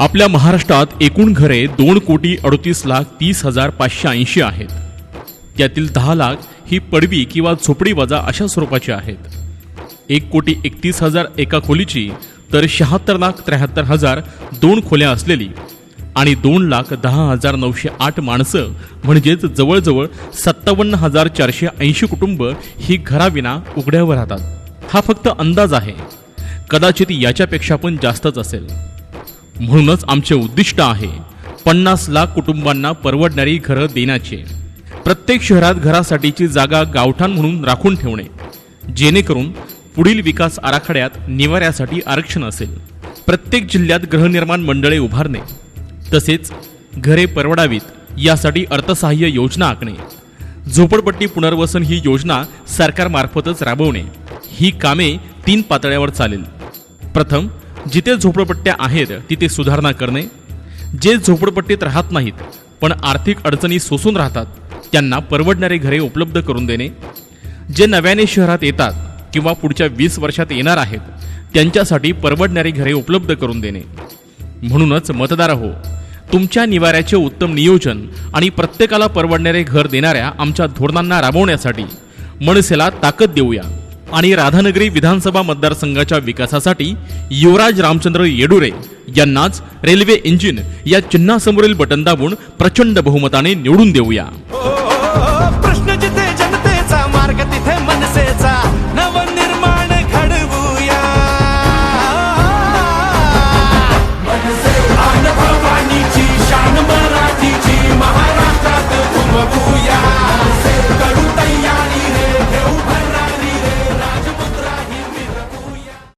आपल्या महाराष्ट्रात एकूण घरे दोन कोटी अडतीस लाख तीस हजार पाचशे ऐंशी आहेत. त्यातील दहा लाख ही पडवी किंवा झोपडी वजा अशा स्वरूपाची आहेत. एक कोटी एकतीस हजार एका खोलीची तर शहात्तर लाख त्र्याहत्तर हजार दोन खोल्या असलेली आणि दोन लाख दहा हजार नऊशे आठ माणसं म्हणजेच जवळजवळ सत्तावन्न हजार चारशे ऐंशी कुटुंब ही घराविना उघड्यावर राहतात. हा फक्त अंदाज आहे. कदाचित याच्यापेक्षा पण जास्तच असेल. म्हणूनच आमचे उद्दिष्ट आहे पन्नास लाख कुटुंबांना परवडणारी घरं देण्याचे. प्रत्येक शहरात घरासाठीची जागा गावठाण म्हणून राखून ठेवणे जेणेकरून पुढील विकास आराखड्यात निवाऱ्यासाठी आरक्षण असेल. प्रत्येक जिल्ह्यात गृहनिर्माण मंडळे उभारणे तसेच घरे परवडावीत यासाठी अर्थसहाय्य योजना आखणे. झोपडपट्टी पुनर्वसन ही योजना सरकारमार्फतच राबवणे. ही कामे तीन पातळ्यावर चालेल. प्रथम जिथे झोपडपट्ट्या आहेत तिथे सुधारणा करणे. जे झोपडपट्टीत राहत नाहीत पण आर्थिक अडचणी सोसून राहतात त्यांना परवडणारे घरे उपलब्ध करून देणे. जे नव्याने शहरात येतात किंवा पुढच्या वीस वर्षात येणार आहेत त्यांच्यासाठी परवडणारी घरे उपलब्ध करून देणे. म्हणूनच मतदार हो तुमच्या निवाऱ्याचे उत्तम नियोजन आणि प्रत्येकाला परवडणारे घर देणाऱ्या आमच्या धोरणांना राबवण्यासाठी मनसेला ताकद देऊया. आणि राधानगरी विधानसभा मतदारसंघाच्या विकासासाठी युवराज रामचंद्र येडुरे यांनाच रेल्वे इंजिन या चिन्हासमोरील बटन दाबून प्रचंड बहुमताने निवडून देऊया.